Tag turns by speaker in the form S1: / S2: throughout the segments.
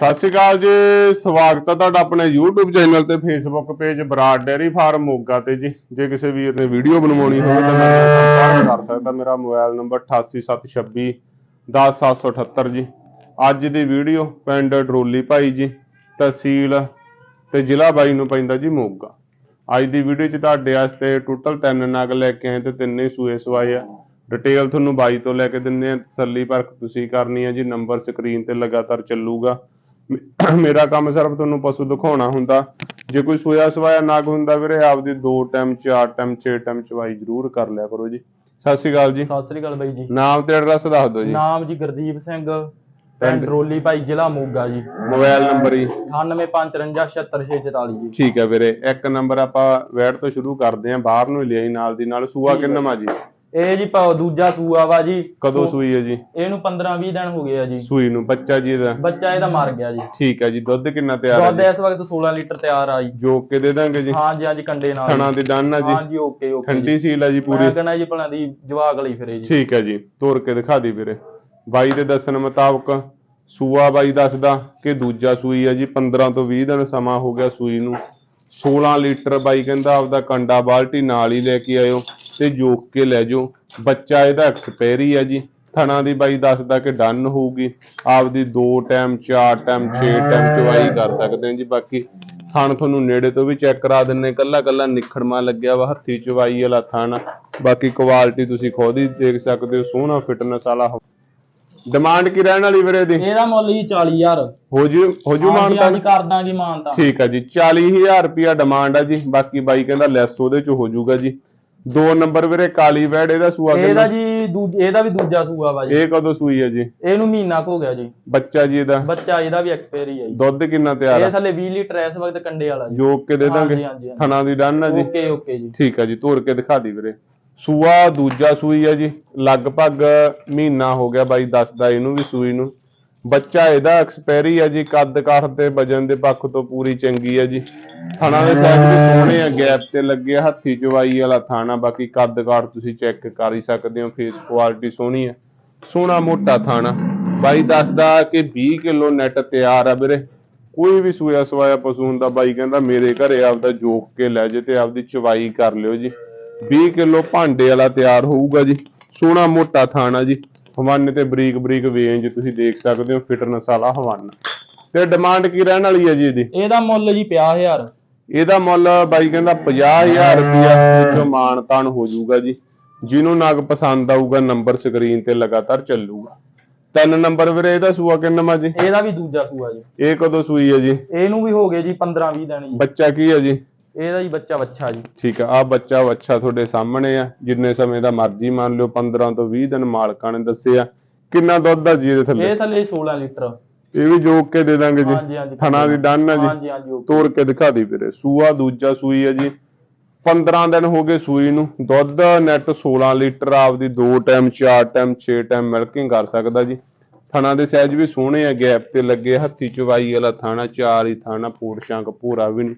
S1: ਸਤਿ ਸ਼੍ਰੀ ਅਕਾਲ ਜੀ, ਸਵਾਗਤ ਹੈ ਤੁਹਾਡਾ ਆਪਣੇ YouTube ਚੈਨਲ ਤੇ, Facebook page Brar dairy farm, Moga ਤੇ ਜੀ। ਜੇ ਕਿਸੇ ਵੀਰ ਨੇ ਵੀਡੀਓ ਬਣਵਾਉਣੀ ਹੋਵੇ ਤਾਂ ਮੇਰੇ ਸੰਪਰਕ ਕਰ ਸਕਦਾ, ਮੇਰਾ ਮੋਬਾਈਲ ਨੰਬਰ 8876 10778 ਜੀ। ਅੱਜ ਦੀ ਵੀਡੀਓ ਪਿੰਡ ਡਰੋਲੀ ਭਾਈ ਜੀ, ਤਹਿਸੀਲ ਤੇ ਜ਼ਿਲ੍ਹਾ ਬਾਈ ਨੂੰ ਪੈਂਦਾ ਜੀ, ਮੋਗਾ। ਅੱਜ ਦੀ ਵੀਡੀਓ 'ਚ ਤੁਹਾਡੇ ਵਾਸਤੇ ਟੋਟਲ ਤਿੰਨ ਨਗ ਲੈ ਕੇ ਆਏ ਤੇ ਤਿੰਨੇ ਸੂਏ ਸਵਾਏ ਆ। ਡਿਟੇਲ ਤੁਹਾਨੂੰ ਬਾਈ ਤੋਂ ਲੈ ਕੇ ਦਿੰਨੇ ਆ। ਤਸੱਲੀ ਪਰਖ ਤੁਸੀਂ ਕਰਨੀ ਆ ਜੀ ਨੰਬਰ ਸਕਰੀਨ ਤੇ ਲਗਾਤਾਰ ਚੱਲੂਗਾ। ਮੇਰਾ ਕੰਮ ਸਿਰਫ ਤੁਹਾਨੂੰ ਪਸ਼ੂ ਦਿਖਾਉਣਾ ਹੁੰਦਾ। ਜੇ ਕੋਈ ਸੋਇਆ ਸਵਾਇਆ ਨਗ ਹੁੰਦਾ ਵੀਰੇ ਆਪਦੀ ਦੋ ਟਾਈਮ ਚਾਰ ਟਾਈਮ ਛੇ ਟਾਈਮ ਚਵਾਈ ਜ਼ਰੂਰ ਕਰ ਲਿਆ ਕਰੋ ਜੀ। ਸਤਿ ਸ਼੍ਰੀ ਅਕਾਲ ਜੀ।
S2: ਸਤਿ ਸ੍ਰੀ ਅਕਾਲ ਬਾਈ ਜੀ।
S1: ਨਾਮ ਤੇ ਐਡਰੈਸ ਦੱਸ ਦਿਓ ਜੀ।
S2: ਨਾਮ ਜੀ ਗੁਰਦੀਪ ਸਿੰਘ ਪਿੰਡ ਰੋਲੀ ਭਾਈ ਜ਼ਿਲ੍ਹਾ ਮੋਗਾ ਜੀ।
S1: ਮੋਬਾਈਲ ਨੰਬਰ ਜੀ।
S2: 9854576644 ਜੀ।
S1: ਠੀਕ ਹੈ ਵੀਰੇ ਇੱਕ ਨੰਬਰ ਆਪਾਂ ਵੈਟ ਤੋਂ ਸ਼ੁਰੂ ਕਰਦੇ ਆਂ ਬਾਹਰ ਨੂੰ ਹੀ ਲਿਆਈ ਨਾਲ ਦੀ ਨਾਲ। ਸੂਆ। ਕਿੰਨਾ ਮਾ ਜੀ?
S2: ਇਹ ਜੀ ਭਾਉ ਦੂਜਾ ਸੂਆ ਵਾ ਜੀ।
S1: ਕਦੋਂ ਸੂਈ ਹੈ ਜੀ?
S2: ਇਹਨੂੰ 15 20 ਦਿਨ ਹੋ ਗਏ ਆ ਜੀ।
S1: ਸੂਈ ਨੂੰ ਬੱਚਾ ਜੀ ਇਹਦਾ?
S2: ਬੱਚਾ ਇਹਦਾ ਮਰ ਗਿਆ ਜੀ।
S1: ਠੀਕ ਹੈ ਜੀ ਦੁੱਧ ਕਿੰਨਾ ਤਿਆਰ ਹੈ
S2: ਦੁੱਧ
S1: ਜੀ?
S2: ਇਸ ਵਕਤ 16 ਲੀਟਰ ਤਿਆਰ ਆ ਜੀ।
S1: ਜੋ ਕੇ ਦੇ ਦਾਂਗੇ ਜੀ।
S2: ਹਾਂਜੀ ਹਾਂਜੀ ਕੰਡੇ ਨਾਲ
S1: ਥਣਾ ਦੀ ਡੰਨ ਆ ਜੀ।
S2: ਹਾਂਜੀ ਓਕੇ ਓਕੇ
S1: ਠੰਡੀ ਸੀਲ ਆ ਜੀ
S2: ਪੂਰੀ।
S1: ਪੂਰੀ
S2: ਕਹਿੰਦਾ ਜੀ ਭਲਾ ਦੀ ਜਵਾਕ ਲਈ ਫਿਰੇ ਜੀ।
S1: ਠੀਕ ਹੈ ਜੀ ਤੋਰ ਕੇ ਦਿਖਾ ਦੀ ਵੀਰੇ। ਬਾਈ ਦੇ ਦੱਸਣ ਮੁਤਾਬਕ ਸੂਆ ਬਾਈ ਦੱਸਦਾ ਕਿ ਦੂਜਾ ਸੂਈ ਆ ਜੀ 15 ਤੋਂ 20 ਦਿਨ ਸਮਾਂ ਹੋ ਗਿਆ ਸੂਈ ਨੂੰ। 16 ਲੀਟਰ ਬਾਈ ਕਹਿੰਦਾ ਆਪਦਾ ਕੰਡਾ ਬਾਲਟੀ ਨਾਲ ਹੀ ਲੈ ਕੇ ਆਇਓ। ਤੇ ਜੋਕ ਕੇ ਲੈ ਜਾਓ। ਬੱਚਾ ਇਹਦਾ ਐਕਸਪਾਇਰੀ ਆ ਜੀ। ਥਣਾ ਦੀ ਬਾਈ ਦੱਸਦਾ ਕਿ ਡਨ ਹੋਊਗੀ। ਆਪਦੀ 2 ਟਾਈਮ 4 ਟਾਈਮ 6 ਟਾਈਮ ਚਵਾਈ ਕਰ ਸਕਦੇ ਆ ਜੀ। ਬਾਕੀ ਥਣ ਤੁਹਾਨੂੰ ਨੇੜੇ ਤੋਂ ਵੀ ਚੈੱਕ ਕਰਾ ਦਿੰਨੇ ਕੱਲਾ ਕੱਲਾ ਨਿਖੜਮਾ ਲੱਗਿਆ ਵਾ ਹੱਥੀ ਚਵਾਈ ਵਾਲਾ ਥਣ ਬਾਕੀ ਕੁਆਲਿਟੀ ਤੁਸੀਂ ਖੁਦ ਹੀ ਦੇਖ ਸਕਦੇ ਹੋ। ਸੋਹਣਾ ਫਿਟਨੈਸ ਵਾਲਾ ਡਿਮਾਂਡ ਕੀ ਰਹਿਣ ਵਾਲੀ ਵੀਰੇ ਦੀ
S2: ਇਹਦਾ ਮੁੱਲ ਜੀ 40000
S1: ਹੋ ਜੂ ਹੋ ਜੂ ਮਾਨਤਾ?
S2: ਹਾਂਜੀ ਕਰ ਦਾਂਗੇ ਮਾਨਤਾ।
S1: ਠੀਕ ਆ ਜੀ। 40000 ਰੁਪਿਆ ਡਿਮਾਂਡ ਆ ਜੀ। ਬਾਕੀ ਬਾਈ ਕਹਿੰਦਾ ਲੈਸ ਉਹਦੇ ਚ ਹੋ ਜਾਊਗਾ ਜੀ। ਦੋ ਨੰਬਰ ਵੀਰੇ ਕਾਲੀ ਵੈੜ ਇਹਦਾ ਸੂਆ
S2: ਇਹਦਾ ਜੀ ਇਹਦਾ ਵੀ ਦੂਜਾ ਸੂਆ ਵਾ ਜੀ।
S1: ਇਹ ਕਦੋਂ ਸੂਈ ਹੈ ਜੀ?
S2: ਇਹਨੂੰ ਮਹੀਨਾ ਕੁ ਹੋ ਗਿਆ ਜੀ।
S1: ਬੱਚਾ ਜੀ ਇਹਦਾ?
S2: ਬੱਚਾ ਇਹਦਾ ਵੀ ਐਕਸਪਾਇਰੀ ਹੈ ਜੀ।
S1: ਦੁੱਧ ਕਿੰਨਾ ਤਿਆਰ
S2: ਇਹ
S1: ਆ
S2: ਥੱਲੇ 20 ਲੀਟਰ ਇਸ ਵਕਤ ਕੰਡੇ ਵਾਲਾ ਜੀ।
S1: ਜੋਕ ਕੇ ਦੇ ਦਾਂਗੇ। ਥਣਾ ਦੀ ਡਨ ਆ ਜੀ।
S2: ਓਕੇ ਓਕੇ ਜੀ।
S1: ਠੀਕ ਆ ਜੀ ਤੋੜ ਕੇ ਦਿਖਾ ਦੀ ਵੀਰੇ। ਸੂਆ ਦੂਜਾ ਸੂਈ ਆ ਜੀ। ਲਗਭਗ ਮਹੀਨਾ ਹੋ ਗਿਆ ਬਾਈ ਦੱਸਦਾ ਇਹਨੂੰ ਵੀ ਸੂਈ ਨੂੰ। ਬੱਚਾ ਇਹਦਾ ਐਕਸਪੈਰੀ ਆ ਜੀ, ਕੱਦ ਕਾਠ ਤੇ ਵਜਨ ਦੇ ਪੱਖ ਤੋਂ ਪੂਰੀ ਚੰਗੀ ਆ ਜੀ। ਥਾਣਾ ਦੇ ਸਾਈਜ਼ ਵੀ ਸੋਹਣੇ ਆ ਗੈਪ ਤੇ ਲੱਗੇ ਹੱਥੀ ਚਵਾਈ ਵਾਲਾ ਥਾਣਾ, ਬਾਕੀ ਕੱਦ ਕਾਠ ਤੁਸੀਂ ਚੈੱਕ ਕਰ ਹੀ ਸਕਦੇ ਹੋ ਫੇਸ ਕੁਆਲਿਟੀ ਸੋਹਣੀ ਆ। ਸੋਹਣਾ ਮੋਟਾ ਥਾਣਾ। ਬਾਈ ਦੱਸਦਾ ਕਿ 20 ਕਿਲੋ ਨੈਟ ਤਿਆਰ ਆ ਵੀਰੇ। ਕੋਈ ਵੀ ਸੂਇਆ ਸਵਾਇਆ ਪਸ਼ੂ ਹੁੰਦਾ, ਬਾਈ ਕਹਿੰਦਾ ਮੇਰੇ ਘਰੇ ਆਪਦਾ ਜੋਕ ਕੇ ਲੈ ਜੇ ਤੇ ਆਪਦੀ ਚਵਾਈ ਕਰ ਲਿਓ ਜੀ। 20 ਕਿਲੋ ਭਾਂਡੇ ਵਾਲਾ ਤਿਆਰ ਹੋਊਗਾ ਜੀ। ਸੋਹਣਾ ਮੋਟਾ ਥਾਣਾ ਜੀ। ਹਵਾਨੇ ਤੇ ਬਰੀਕ ਬਰੀਕ ਵੇਂਜ ਤੁਸੀਂ ਦੇਖ ਸਕਦੇ ਹੋ ਫਿਟਨੈਸ ਵਾਲਾ ਹਵਾਨਾ। ਤੇ ਡਿਮਾਂਡ ਕੀ ਰਹਿਣ ਵਾਲੀ ਹੈ ਜੀ ਇਹਦੀ?
S2: ਇਹਦਾ ਮੁੱਲ ਜੀ 50000
S1: ਇਹਦਾ ਮੁੱਲ ਬਾਈ ਕਹਿੰਦਾ 50000 ਰੁਪਇਆ ਵਿੱਚੋਂ ਮਾਣ ਤਾਣ ਹੋ ਜਾਊਗਾ ਜੀ। ਜਿਹਨੂੰ ਨਗ ਪਸੰਦ ਆਊਗਾ ਨੰਬਰ ਸਕਰੀਨ ਤੇ ਲਗਾਤਾਰ ਚੱਲੂਗਾ। ਤਿੰਨ ਨੰਬਰ ਵੀਰੇ ਇਹਦਾ ਸੂਆ ਕਿੰਨਾ ਜੀ?
S2: ਇਹਦਾ ਵੀ ਦੂਜਾ ਸੂਆ ਜੀ।
S1: ਇਹ ਕਦੋਂ ਸੂਈ ਹੈ ਜੀ?
S2: ਇਹਨੂੰ ਵੀ ਹੋ ਗਏ ਜੀ 15 20 ਦਿਨ ਜੀ।
S1: ਬੱਚਾ ਕੀ ਹੈ ਜੀ?
S2: ਇਹਦਾ ਜੀ ਬੱਚਾ ਵੱਛਾ ਜੀ।
S1: ਠੀਕ ਆ ਆ ਬੱਚਾ ਵੱਛਾ ਤੁਹਾਡੇ ਸਾਹਮਣੇ ਆ ਜਿੰਨੇ ਸਮੇਂ ਦਾ ਮਰਜ਼ੀ ਮੰਨ ਲਿਓ 15 ਤੋਂ 20 ਦਿਨ ਮਾਲਕਾਂ ਨੇ ਦੱਸਿਆ ਕਿੰਨਾ ਦੁੱਧ ਆ ਜੀ ਇਹਦੇ ਥੱਲੇ?
S2: ਇਹ ਥੱਲੇ 16 ਲੀਟਰ।
S1: ਇਹ ਵੀ ਜੋਕ ਕੇ ਦੇ ਦਾਂਗੇ ਜੀ। ਥਣਾ ਦੀ ਡਨ ਆ ਜੀ।
S2: ਹਾਂਜੀ ਹਾਂਜੀ ਓਕੇ।
S1: ਤੋੜ ਕੇ ਦਿਖਾ ਦੀ ਵੀਰੇ। ਸੂਆ ਦੂਜਾ ਸੂਈ ਹੈ ਜੀ। 15 ਦਿਨ ਹੋ ਗਏ ਸੂਈ ਨੂੰ। ਦੁੱਧ ਨੈਟ 16 ਲੀਟਰ ਆਪਦੀ ਦੋ ਟਾਈਮ ਚਾਰ ਟਾਈਮ 6 ਟਾਈਮ ਮਿਲਕਿੰਗ ਕਰ ਸਕਦਾ ਜੀ। ਥਣਾ ਦੇ ਸਾਈਜ਼ ਵੀ ਸੋਹਣੇ ਆ ਗੈਪ ਤੇ ਲੱਗੇ ਹੱਥੀ ਚਵਾਈ ਵਾਲਾ ਥਾਣਾ ਚਾਰ ਹੀ ਥਾਣਾ ਪੂੜ ਸ਼ੰਕ ਪੂਰਾ ਵੀ ਨਹੀਂ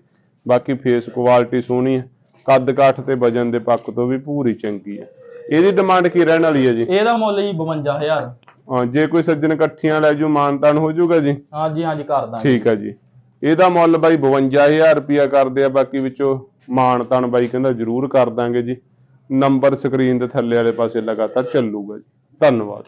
S1: ਬਾਕੀ ਫੇਸ ਕੁਆਲਿਟੀ ਸੋਹਣੀ ਹੈ। ਕੱਦ ਕਾਠ ਤੇ ਵਜਨ ਦੇ ਪੱਖ ਤੋਂ ਵੀ ਪੂਰੀ ਚੰਗੀ ਹੈ। ਇਹਦੀ ਡਿਮਾਂਡ ਕੀ ਰਹਿਣ ਵਾਲੀ ਹੈ ਜੀ?
S2: ਇਹਦਾ ਮੁੱਲ ਜੀ 52000
S1: ਹਾਂ, ਜੇ ਕੋਈ ਸੱਜਣ ਇਕੱਠੀਆਂ ਲੈ ਜੂ ਮਾਨਤਾਨ ਹੋ ਜਾਊਗਾ ਜੀ?
S2: ਹਾਂਜੀ ਹਾਂਜੀ ਕਰ ਦਾਂਗੇ।
S1: ਠੀਕ ਆ ਜੀ। ਇਹਦਾ ਮੁੱਲ ਬਾਈ 52000 ਰੁਪਿਆ ਕਰਦੇ ਆ ਬਾਕੀ ਵਿੱਚੋਂ ਮਾਣ ਤਾਣ ਬਾਈ ਕਹਿੰਦਾ ਜ਼ਰੂਰ ਕਰ ਦਾਂਗੇ ਜੀ। ਨੰਬਰ ਸਕਰੀਨ ਦੇ ਥੱਲੇ ਵਾਲੇ ਪਾਸੇ ਲਗਾਤਾਰ ਚੱਲੂਗਾ ਜੀ। ਧੰਨਵਾਦ।